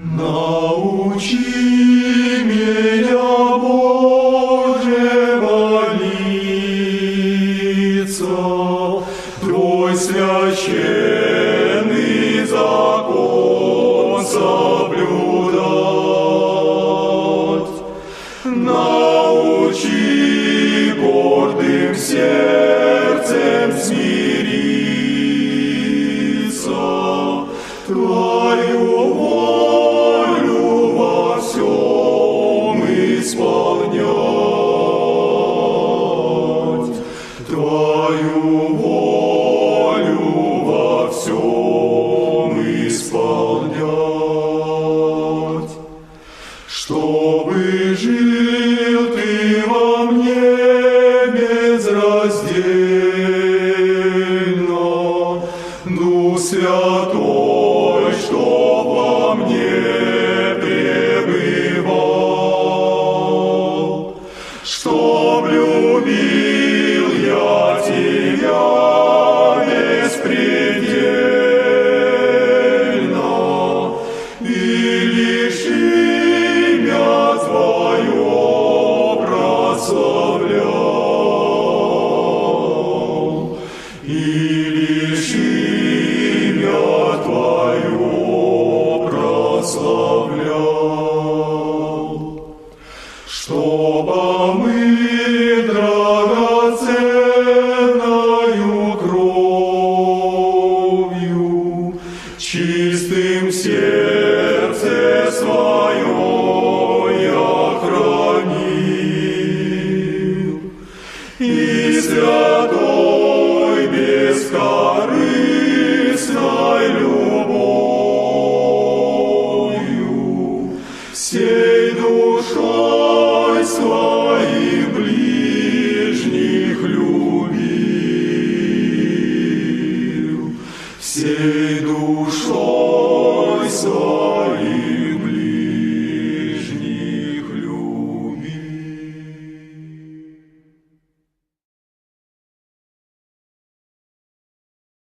Научи меня, Боже, молиться, Твой священный закон соблюдать. Научи гордым сердцем смириться, Твою всем исполнять. Твою волю во всем исполнять. Чтобы жил ты во мне безраздельно, Дух Святой, Чтоб сердце свое я хранил. И святой